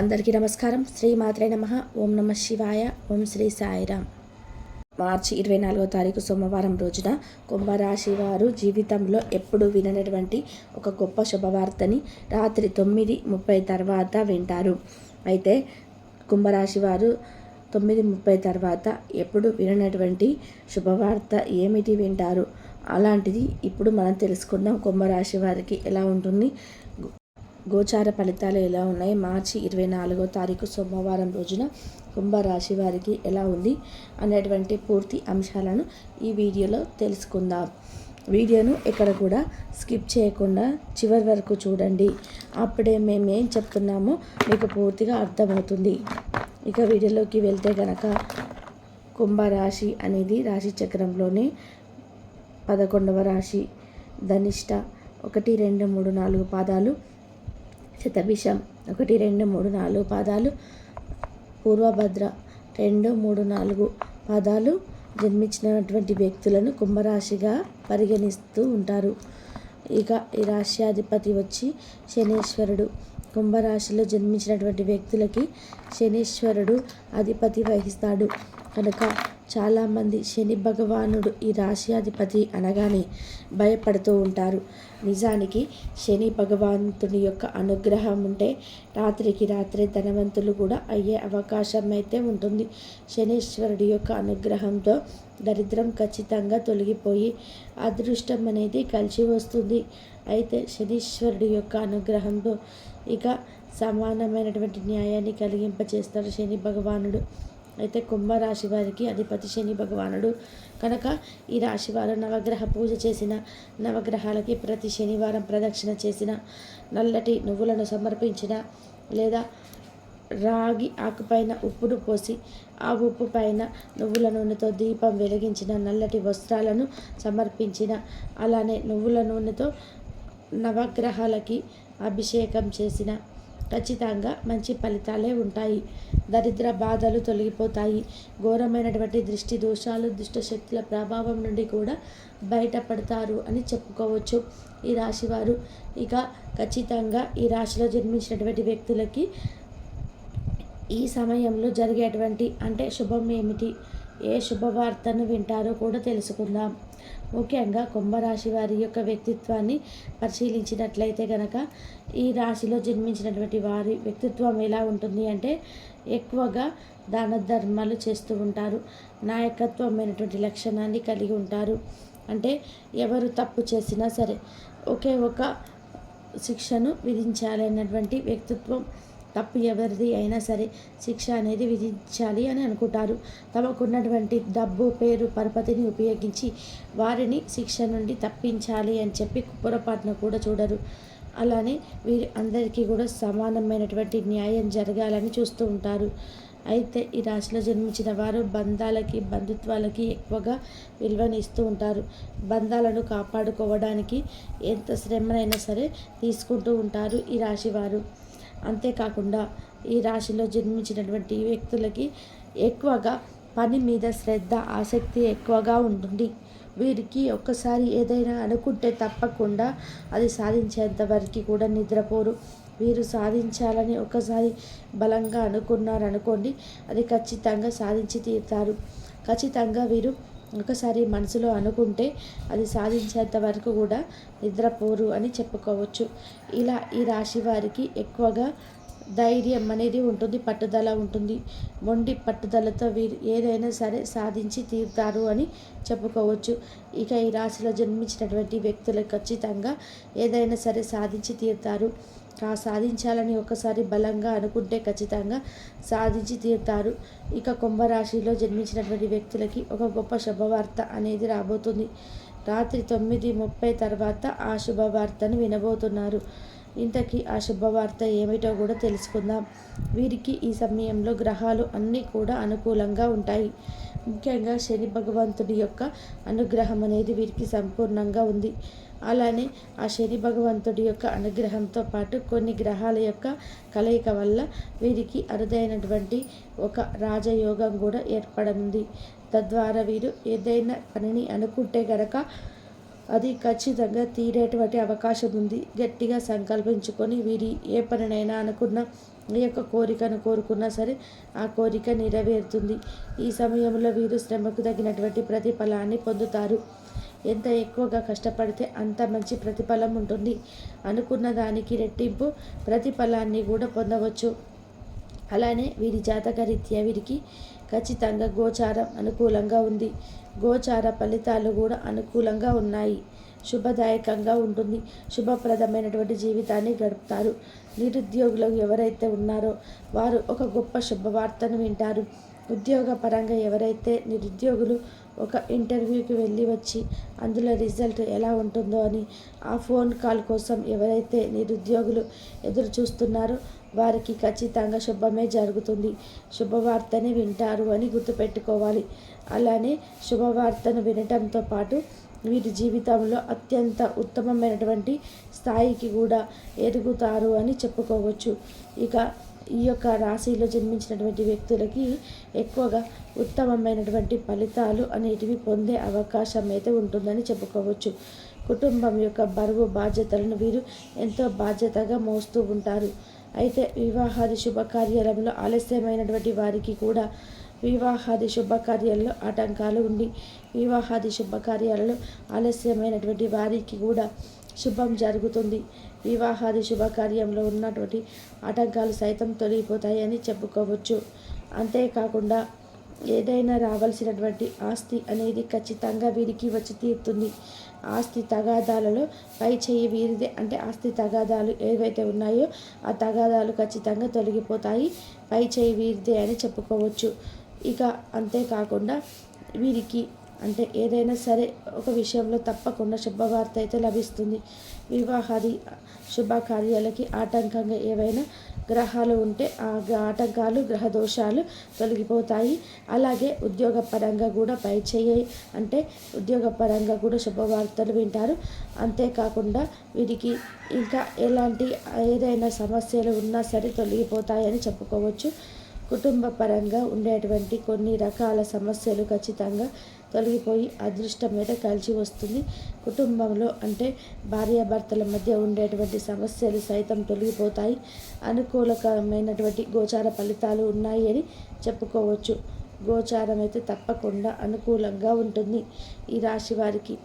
అందరికీ నమస్కారం. శ్రీ మాత్రే నమ. ఓం నమ శివాయ. ఓం శ్రీ సాయిరామ్. మార్చి ఇరవై నాలుగో తారీఖు సోమవారం రోజున కుంభరాశి వారు జీవితంలో ఎప్పుడు విననటువంటి ఒక గొప్ప శుభవార్తని రాత్రి తొమ్మిది ముప్పై తర్వాత వింటారు. అయితే కుంభరాశి వారు తొమ్మిది ముప్పై తర్వాత ఎప్పుడు విననటువంటి శుభవార్త ఏమిటి వింటారు? అలాంటిది ఇప్పుడు మనం తెలుసుకుందాం. కుంభరాశి వారికి ఎలా ఉంటుంది? గోచార ఫలితాలు ఎలా ఉన్నాయి? మార్చి ఇరవై నాలుగో తారీఖు సోమవారం రోజున కుంభరాశి వారికి ఎలా ఉంది? అనేటువంటి పూర్తి అంశాలను ఈ వీడియోలో తెలుసుకుందాం. వీడియోను ఎక్కడ కూడా స్కిప్ చేయకుండా చివరి వరకు చూడండి. అప్పుడే మేము ఏం చెప్తున్నామో మీకు పూర్తిగా అర్థమవుతుంది. ఇక వీడియోలోకి వెళ్తే కనుక కుంభరాశి అనేది రాశి చక్రంలోనే పదకొండవ రాశి. ధనిష్ట ఒకటి రెండు మూడు నాలుగు పాదాలు శతభిషం. ఒకటి రెండు మూడు నాలుగు పాదాలు. పూర్వభద్ర రెండు మూడు నాలుగు పాదాలు జన్మించినటువంటి వ్యక్తులను కుంభరాశిగా పరిగణిస్తూ ఉంటారు. ఇక ఈ రాశ్యాధిపతి వచ్చి శనీశ్వరుడు. కుంభరాశిలో జన్మించినటువంటి వ్యక్తులకి శనీశ్వరుడు అధిపతి వహిస్తాడు. కనుక చాలామంది శని భగవానుడు ఈ రాశ్యాధిపతి అనగానే భయపడుతూ ఉంటారు. నిజానికి శని భగవంతుని యొక్క అనుగ్రహం ఉంటే రాత్రికి రాత్రే ధనవంతులు కూడా అయ్యే అవకాశం అయితే ఉంటుంది. శనీశ్వరుడి యొక్క అనుగ్రహంతో దరిద్రం ఖచ్చితంగా తొలగిపోయి అదృష్టం అనేది కలిసి వస్తుంది. అయితే శనీశ్వరుడి యొక్క అనుగ్రహంతో ఇక సమానమైనటువంటి న్యాయాన్ని కలిగింపచేస్తాడు శని భగవానుడు. అయితే కుంభరాశి వారికి అధిపతి శని భగవానుడు. కనుక ఈ రాశి వారు నవగ్రహ పూజ చేసిన నవగ్రహాలకి ప్రతి శనివారం ప్రదక్షిణ చేసిన నల్లటి నువ్వులను సమర్పించిన లేదా రాగి ఆకుపైన ఉప్పును పోసి ఆ ఉప్పు పైన నువ్వుల నూనెతో దీపం వెలిగించిన నల్లటి వస్త్రాలను సమర్పించిన అలానే నువ్వుల నూనెతో నవగ్రహాలకి అభిషేకం చేసిన ఖచ్చితంగా మంచి ఫలితాలే ఉంటాయి. దరిద్ర బాధలు తొలగిపోతాయి. ఘోరమైనటువంటి దృష్టి దోషాలు దుష్టశక్తుల ప్రభావం నుండి కూడా బయటపడతారు అని చెప్పుకోవచ్చు ఈ రాశివారు. ఇక ఖచ్చితంగా ఈ రాశిలో జన్మించినటువంటి వ్యక్తులకి ఈ సమయంలో జరిగేటువంటి అంటే శుభం ఏమిటి? ఏ శుభవార్తను వింటారో కూడా తెలుసుకుందాం. ముఖ్యంగా కుంభరాశి వారి యొక్క వ్యక్తిత్వాన్ని పరిశీలించినట్లయితే కనుక ఈ రాశిలో జన్మించినటువంటి వారి వ్యక్తిత్వం ఎలా ఉంటుంది అంటే ఎక్కువగా దాన ధర్మాలు చేస్తూ ఉంటారు. నాయకత్వమైనటువంటి లక్షణాన్ని కలిగి ఉంటారు. అంటే ఎవరు తప్పు చేసినా సరే ఒకే ఒక శిక్షను విధించాలన్నటువంటి వ్యక్తిత్వం తప్పు ఎవరిది అయినా సరే శిక్ష అనేది విధించాలి అని అనుకుంటారు. తమకున్నటువంటి డబ్బు పేరు పరపతిని ఉపయోగించి వారిని శిక్ష నుండి తప్పించాలి అని చెప్పి పొరపాటున కూడా చూడరు. అలానే వీరి అందరికీ కూడా సమానమైనటువంటి న్యాయం జరగాలని చూస్తూ ఉంటారు. అయితే ఈ రాశిలో జన్మించిన వారు బంధాలకి బంధుత్వాలకి ఎక్కువగా విలువనిస్తూ ఉంటారు. బంధాలను కాపాడుకోవడానికి ఎంత శ్రమనైనా సరే తీసుకుంటూ ఉంటారు ఈ రాశి వారు అంతేకాకుండా ఈ రాశిలో జన్మించినటువంటి వ్యక్తులకి ఎక్కువగా పని మీద శ్రద్ధ ఆసక్తి ఎక్కువగా ఉంటుంది. వీరికి ఒక్కసారి ఏదైనా అనుకుంటే తప్పకుండా అది సాధించేంత వరకు కూడా నిద్రపోరు. వీరు సాధించాలని ఒకసారి బలంగా అనుకున్నారనుకోండి అది ఖచ్చితంగా సాధించి తీరుతారు. ఖచ్చితంగా వీరు ఒకసారి మనసులో అనుకుంటే అది సాధించేంత వరకు కూడా నిద్రపోరు అని చెప్పుకోవచ్చు. ఇలా ఈ రాశి వారికి ఎక్కువగా ధైర్యం అనేది ఉంటుంది పట్టుదల ఉంటుంది. మొండి పట్టుదలతో వీరు ఏదైనా సరే సాధించి తీరుతారు అని చెప్పుకోవచ్చు. ఇక ఈ రాశిలో జన్మించినటువంటి వ్యక్తులు ఖచ్చితంగా ఏదైనా సరే సాధించి తీరుతారు. సాధించాలని ఒకసారి బలంగా అనుకుంటే ఖచ్చితంగా సాధించి తీరుతారు. ఇక కుంభరాశిలో జన్మించినటువంటి వ్యక్తులకి ఒక గొప్ప శుభవార్త అనేది రాబోతుంది. రాత్రి తొమ్మిది ముప్పై తర్వాత ఆ శుభవార్తను వినబోతున్నారు. ఇంతకీ ఆ శుభవార్త ఏమిటో కూడా తెలుసుకుందాం. వీరికి ఈ సమయంలో గ్రహాలు అన్నీ కూడా అనుకూలంగా ఉంటాయి. ముఖ్యంగా శని భగవంతుడి యొక్క అనుగ్రహం అనేది వీరికి సంపూర్ణంగా ఉంది. అలానే ఆ శని భగవంతుడి యొక్క అనుగ్రహంతో పాటు కొన్ని గ్రహాల యొక్క కలయిక వల్ల వీరికి అరుదైనటువంటి ఒక రాజయోగం కూడా ఏర్పడింది తద్వారా వీరు ఏదైనా పనిని అనుకుంటే గనక అది ఖచ్చితంగా తీరేటువంటి అవకాశం ఉంది. గట్టిగా సంకల్పించుకొని వీరి ఏ పనినైనా అనుకున్న ఈ యొక్క కోరికను కోరుకున్నా సరే ఆ కోరిక నెరవేరుతుంది. ఈ సమయంలో వీరు శ్రమకు తగినటువంటి ప్రతిఫలాన్ని పొందుతారు. ఎంత ఎక్కువగా కష్టపడితే అంత మంచి ప్రతిఫలం ఉంటుంది. అనుకున్న దానికి రెట్టింపు ప్రతిఫలాన్ని కూడా పొందవచ్చు. అలానే వీరి జాతకరీత్యా వీరికి ఖచ్చితంగా గోచారం అనుకూలంగా ఉంది. గోచార ఫలితాలు కూడా అనుకూలంగా ఉన్నాయి. శుభదాయకంగా ఉంటుంది. శుభప్రదమైనటువంటి జీవితాన్ని గడుపుతారు. నిరుద్యోగులు ఎవరైతే ఉన్నారో వారు ఒక గొప్ప శుభవార్తను వింటారు. ఉద్యోగపరంగా ఎవరైతే నిరుద్యోగులు ఒక ఇంటర్వ్యూకి వెళ్ళి వచ్చి అందులో రిజల్ట్ ఎలా ఉంటుందో అని ఆ ఫోన్ కాల్ కోసం ఎవరైతే నిరుద్యోగులు ఎదురు చూస్తున్నారో వారికి ఖచ్చితంగా శుభమే జరుగుతుంది. శుభవార్తని వింటారు అని గుర్తుపెట్టుకోవాలి. అలానే శుభవార్తను వినటంతో పాటు వీరి జీవితంలో అత్యంత ఉత్తమమైనటువంటి స్థాయికి కూడా ఎదుగుతారు అని చెప్పుకోవచ్చు. ఇక ఈ యొక్క రాశిలో జన్మించినటువంటి వ్యక్తులకి ఎక్కువగా ఉత్తమమైనటువంటి ఫలితాలు అనేటివి పొందే అవకాశం అయితే ఉంటుందని చెప్పుకోవచ్చు. కుటుంబం యొక్క బరువు బాధ్యతలను వీరు ఎంతో బాధ్యతగా మోస్తూ ఉంటారు. అయితే వివాహాది శుభకార్యాలలో ఆలస్యమైనటువంటి వారికి కూడా వివాహాది శుభకార్యాల్లో ఆటంకాలు ఉండి వివాహాది శుభకార్యాలలో ఆలస్యమైనటువంటి వారికి కూడా శుభం జరుగుతుంది. వివాహాది శుభకార్యంలో ఉన్నటువంటి ఆటంకాలు సైతం తొలగిపోతాయని చెప్పుకోవచ్చు. అంతేకాకుండా ఏదైనా రావాల్సినటువంటి ఆస్తి అనేది ఖచ్చితంగా వీరికి వచ్చి తీరుతుంది. ఆస్తి తగాదాలలో పై చేయి వీరిదే. అంటే ఆస్తి తగాదాలు ఏవైతే ఉన్నాయో ఆ తగాదాలు ఖచ్చితంగా తొలగిపోతాయి. పై చేయి వీరిదే అని చెప్పుకోవచ్చు. ఇక అంతేకాకుండా వీరికి అంటే ఏదైనా సరే ఒక విషయంలో తప్పకుండా శుభవార్త అయితే లభిస్తుంది. వివాహాది శుభకార్యాలకి ఆటంకంగా ఏవైనా గ్రహాలు ఉంటే ఆ ఆటంకాలు గ్రహ దోషాలు తొలగిపోతాయి. అలాగే ఉద్యోగపరంగా కూడా పై చేయి అంటే ఉద్యోగపరంగా కూడా శుభవార్తలు వింటారు. అంతేకాకుండా వీరికి ఇంకా ఎలాంటి ఏదైనా సమస్యలు ఉన్నా సరే తొలగిపోతాయని చెప్పుకోవచ్చు. కుటుంబ పరంగా ఉండేటువంటి కొన్ని రకాల సమస్యలు ఖచ్చితంగా తొలగిపోయి అదృష్టం మీద కలిసి వస్తుంది. కుటుంబంలో అంటే భార్యాభర్తల మధ్య ఉండేటువంటి సమస్యలు సైతం తొలగిపోతాయి. అనుకూలకరమైనటువంటి గోచార ఫలితాలు ఉన్నాయి అని చెప్పుకోవచ్చు. గోచారం అయితే తప్పకుండా అనుకూలంగా ఉంటుంది. ఈ రాశి వారికి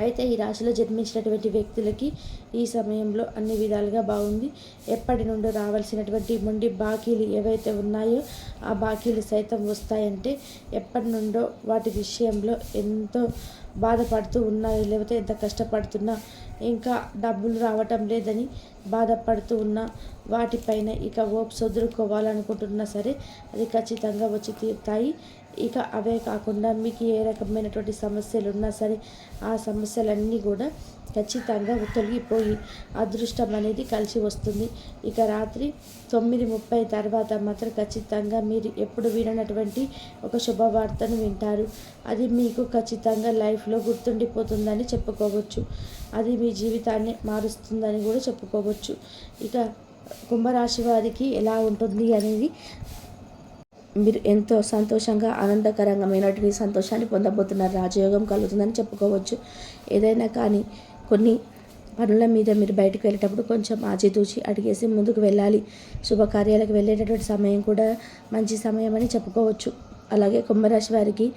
అయితే ఈ రాశిలో జన్మించినటువంటి వ్యక్తులకి ఈ సమయంలో అన్ని విధాలుగా బాగుంది. ఎప్పటి నుండో రావాల్సినటువంటి మొండి బాకీలు ఏవైతే ఉన్నాయో ఆ బాకీలు సైతం వస్తాయంటే ఎప్పటి నుండో వాటి విషయంలో ఎంతో బాధపడుతూ ఉన్నాయో లేకపోతే ఎంత కష్టపడుతున్నా ఇంకా డబ్బులు రావటం లేదని బాధపడుతూ ఉన్నా వాటిపైన ఇక ఓప్స్ వదులుకోవాలనుకుంటున్నా సరే అది ఖచ్చితంగా వచ్చి తీరుతాయి. ఇక అవే కాకుండా మీకు ఏ రకమైనటువంటి సమస్యలు ఉన్నా సరే ఆ సమస్యలన్నీ కూడా ఖచ్చితంగా తొలగిపోయి అదృష్టం అనేది కలిసి వస్తుంది. ఇక రాత్రి తొమ్మిది ముప్పై తర్వాత మాత్రం ఖచ్చితంగా మీరు ఎప్పుడు విననటువంటి ఒక శుభవార్తను వింటారు. అది మీకు ఖచ్చితంగా లైఫ్లో గుర్తుండిపోతుందని చెప్పుకోవచ్చు. అది మీ జీవితాన్ని మారుస్తుందని కూడా చెప్పుకోవచ్చు. ఇక కుంభరాశి వారికి ఎలా ఉంటుంది అనేది మీరు ఎంతో సంతోషంగా ఆనందకరంగా సంతోషాన్ని పొందబోతున్నారు. రాజయోగం కలుగుతుందని చెప్పుకోవచ్చు. ఏదైనా కానీ కొన్ని పనుల మీద మీరు బయటకు వెళ్ళేటప్పుడు కొంచెం ఆచితూచి అడిగేసి ముందుకు వెళ్ళాలి. శుభకార్యాలకు వెళ్ళేటటువంటి సమయం కూడా మంచి సమయం అని చెప్పుకోవచ్చు. అలాగే కుంభరాశి వారికి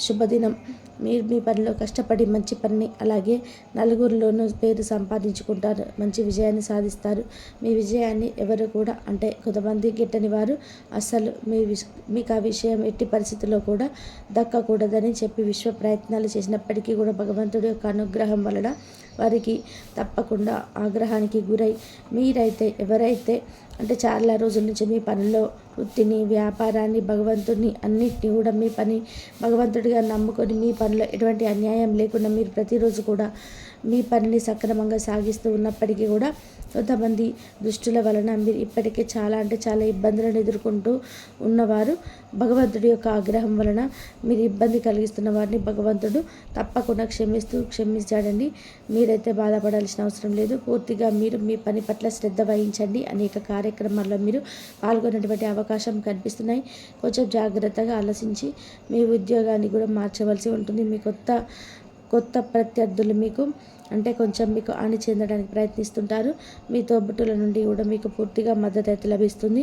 శుభదినం. మీరు మీ పనిలో కష్టపడి మంచి పని అలాగే నలుగురిలోనూ పేరు సంపాదించుకుంటారు. మంచి విజయాన్ని సాధిస్తారు. మీ విజయాన్ని ఎవరు కూడా అంటే కొంతమంది గిట్టని వారు అస్సలు మీ విష మీకు ఆ విషయం ఎట్టి పరిస్థితుల్లో కూడా దక్కకూడదని చెప్పి విశ్వ ప్రయత్నాలు చేసినప్పటికీ కూడా భగవంతుడి యొక్క అనుగ్రహం వలన వారికి తప్పకుండా ఆగ్రహానికి గురై మీరైతే ఎవరైతే అంటే చాలా రోజుల నుంచి మీ పనిలో వృత్తిని వ్యాపారాన్ని భగవంతుడిని అన్నిటినీ కూడా మీ పని భగవంతుడిగా నమ్ముకొని మీ పనిలో ఎటువంటి అన్యాయం లేకుండా మీరు ప్రతిరోజు కూడా మీ పనిని సక్రమంగా సాగిస్తూ ఉన్నప్పటికీ కూడా కొంతమంది దుష్టుల వలన మీరు ఇప్పటికే చాలా అంటే చాలా ఇబ్బందులను ఎదుర్కొంటూ ఉన్నవారు భగవంతుడి యొక్క ఆగ్రహం వలన మీరు ఇబ్బంది కలిగిస్తున్న వారిని భగవంతుడు తప్పకుండా క్షమిస్తూ క్షమించాడండి. మీరైతే బాధపడాల్సిన అవసరం లేదు. పూర్తిగా మీరు మీ పని పట్ల శ్రద్ధ వహించండి. అనేక కార్యక్రమాల్లో మీరు పాల్గొనేటువంటి అవకాశం కనిపిస్తున్నాయి. కొంచెం జాగ్రత్తగా ఆలోచించి మీ ఉద్యోగాన్ని కూడా మార్చవలసి ఉంటుంది. మీ కొత్త కొత్త ప్రత్యర్థులు మీకు అంటే కొంచెం మీకు హాని చెందడానికి ప్రయత్నిస్తుంటారు. మీ తోబుట్టుల నుండి కూడా మీకు పూర్తిగా మద్దతు అయితే లభిస్తుంది.